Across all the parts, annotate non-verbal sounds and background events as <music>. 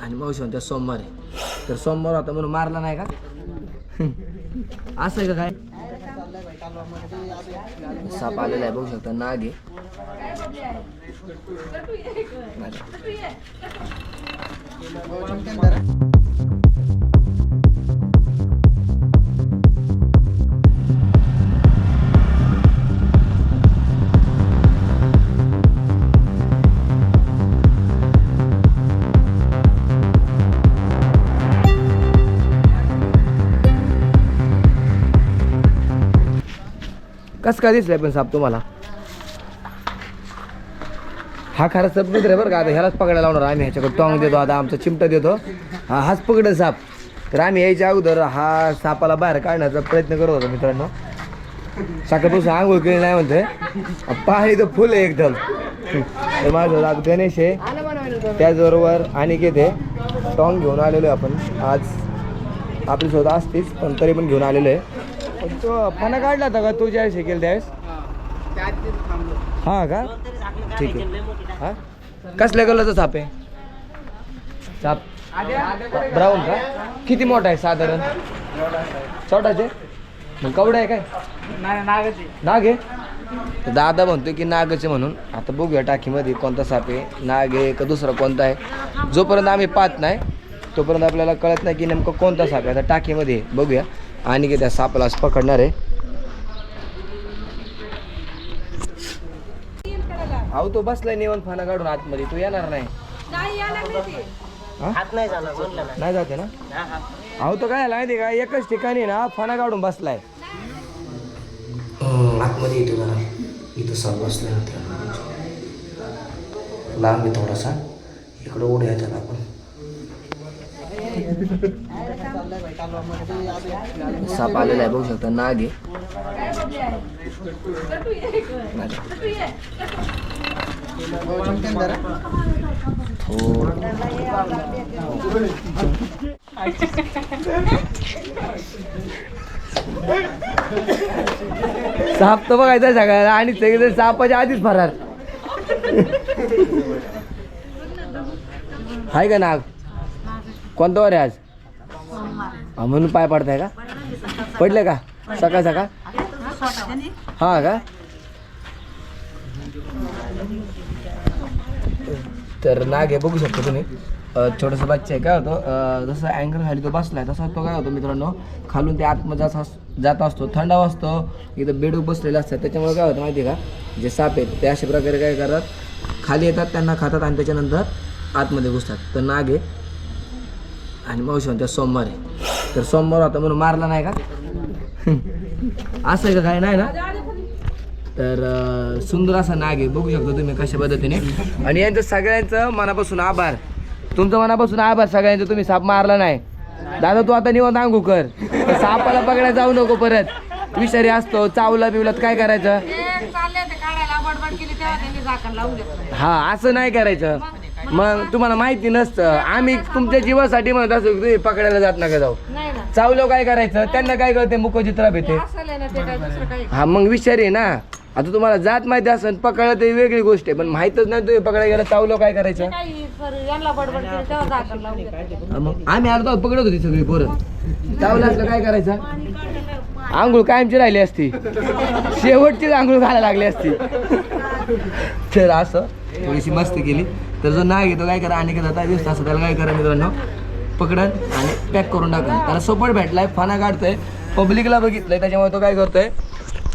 आणि मावशी म्हणते सोमवारी तर सोमवार होता म्हणून मारला नाही का? <laughs> असं आहे का काय? साप आलेला आहे बघू शकता नाग आहे. कसं काय दिसलाय पण साप तुम्हाला? हा खरा साप मित्र बरं का? आता ह्यालाच पकडायला लावणार आम्ही. ह्याच्याकडे टॉंग देतो आता आमचा चिमटा देतो. हा हाच पकड साप. तर आम्ही यायच्या अगोदर हा सापाला बाहेर काढण्याचा प्रयत्न करत होतो मित्रांनो. सकाळपासून आंघोळ केली नाही म्हणते पाहिली तर फुल आहे एकदम. तर माझं नाव गणेश आहे. त्याचबरोबर अनिकेत आहे. टॉंग घेऊन आलेलो आहे आपण. आज आपल्यासोबत असतीच पण तरी पण घेऊन आलेलो आहे. पण तो फणा काढला होता का? तू ज्या शिकेल त्यावेळेस? हा का? ठीक आहे. हा? कसल्या कलरचा साप आहे? साप. ब्राऊन का? किती मोठा आहे साधारण? छोटाचे? मग कवडा आहे काय? नाग आहे? तर दादा म्हणतोय की नागचे म्हणून. आता बघूया टाकीमध्ये कोणता साप आहे नाग आहे का दुसरा कोणता आहे. जोपर्यंत आम्ही पाहत नाही तोपर्यंत आपल्याला कळत नाही की नेमकं कोणता साप आहे. आता टाकीमध्ये आहे. बघूया. आणि की त्या सापाला पकडणार आहे. अहो तो बसलाय निवण फाना काढून आतमध्ये. तो येणार नाही. हा? हात नाही जाते ना? हा, हा. अहो तो काय माहिती का एकच ठिकाणी ना फणा काढून बसलाय. आतमध्ये येतो जरा. इथं साप बसलाय लांब आहे थोडासा. इकडं उड्या त्याला आपण. साप आलेला आहे बघू शकता नाग आहे. साप तर बघायचा सगळ्याला आणि सगळे सापाच्या आधीच फरार. हाय का नाग? कोणता वर आहे आज? हा, म्हणून पाय पडताय का? पडले का? सकाळ सकाळ? हा का? तर नाग आहे बघू शकता तुम्ही. छोटंसं बच्चा आहे काय होतं? जसं अँकर खाली तो बसलाय तसा तो काय होतो मित्रांनो? खालून ते आतमध्ये जात अस- जात असतो थंडावा असतो. इथं बेडूक बसलेलं असतात. त्याच्यामुळे काय होतं माहिती आहे का? जे साप आहेत ते अशा प्रकारे काय करतात? खाली येतात त्यांना खातात आणि त्याच्यानंतर आतमध्ये घुसतात. तर नाग आहे आणि मावशी म्हणतात सोमवार आहे. तर सोमवार होता म्हणून मारला नाही का? असं आहे का काय? नाही ना? तर सुंदर असा नाग आहे. बघू शकता तुम्ही कशा पद्धतीने. आणि यांचं सगळ्यांचं मनापासून आभार. तुमचं मनापासून आभार सगळ्यांचं. तुम्ही साप मारला नाही. दादा तू आता निवांत अंगू कर. तर सापाला पकडायला जाऊ नको परत. विषारी असतो चावला बिवला तर काय करायचं? हा असं नाही करायचं. मग तुम्हाला माहिती नसतं. आम्ही तुमच्या जीवासाठी म्हणत असो की तुम्ही पकडायला जात नका जाऊ. नाही ना. चावलं काय करायचं? त्यांना काय कळते मुखचित्रा भेटे असं ना ते काय दुसरं काही. हा मग विचार आहे ना. आता तुम्हाला जात माहिती असेल पकडायला ते वेगळी गोष्ट आहे. पण माहीतच नाही तुम्ही पकडायला गेला चावलं काय करायचं? काही सर यांना बडबड केली तेव्हा झाकण लावून घेतलं. हा, मग आम्ही अर्धा पकडत होती सगळी पोरं. चावलं असलं काय करायचं? आंघोळ कायमची राहिली असती. शेवटचीच आंघोळ घालायला लागली असती. तर असं. थोडीशी मस्ती केली. तर जो नाही घेतो काय करा आणि आता वीस तास त्याला काय करा मित्रांनो? पकडन आणि पॅक करून टाकन. त्याला सोपट भेटलाय फणा काढतोय पब्लिकला बघितलंय त्याच्यामुळे तो काय करतोय?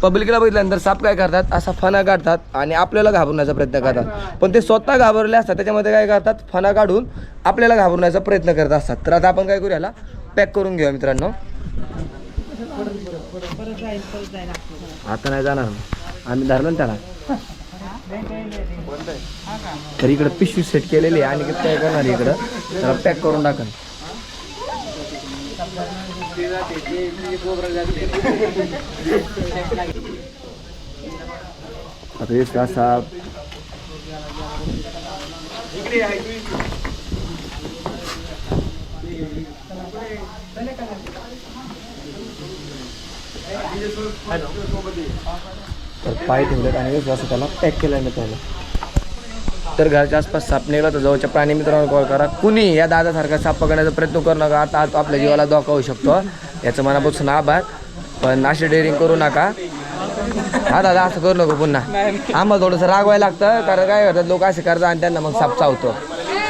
पब्लिकला बघितल्यानंतर साप काय करतात? असा फणा काढतात आणि आपल्याला घाबरण्याचा प्रयत्न करतात. पण ते स्वतः घाबरले असतात त्याच्यामध्ये काय करतात? फणा काढून आपल्याला घाबरण्याचा प्रयत्न करत असतात. तर आता आपण काय करूयाला याला पॅक करून घेऊया मित्रांनो. आता नाही जाणार. आम्ही धरलं ना त्याला. तर इकडं पिशवी सेट केलेली आहे आणि काय करणार इकडं. त्याला पॅक करून टाकन. आता हेच का साप तर पाय ठेवलेत आणि असं त्याला पॅक केलं मी त्याला. तर घराच्या आसपास साप निघाला तर जवळच्या प्राणी मित्रांना कॉल करा. कुणी या दादासारखा साप पकडण्याचा प्रयत्न करू नका. आता आता आपल्या जीवाला धोका होऊ शकतो. याचं मनापासून आभार. पण अशी डेअरिंग करू नका. हा दादा असं करू नको पुन्हा. आम्हाला थोडंसं रागवायला लागतं. कारण काय करतात लोक असे करतात आणि त्यांना मग साप चावतो.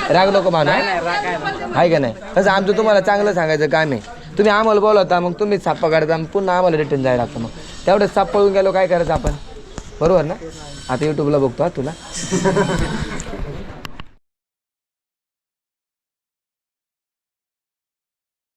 राग नको मानू आहे. का नाही? तसं आमचं तुम्हाला चांगलं सांगायचं काम आहे. तुम्ही आम्हाला बोलवता मग तुम्हीच साप्पा काढता मग पुन्हा आम्हाला रिटर्न जायला लागतं मग. तेवढंच साप पळून गेलो काय करायचं आपण? बरोबर ना? आता यूट्यूबला बघतो हा तुला.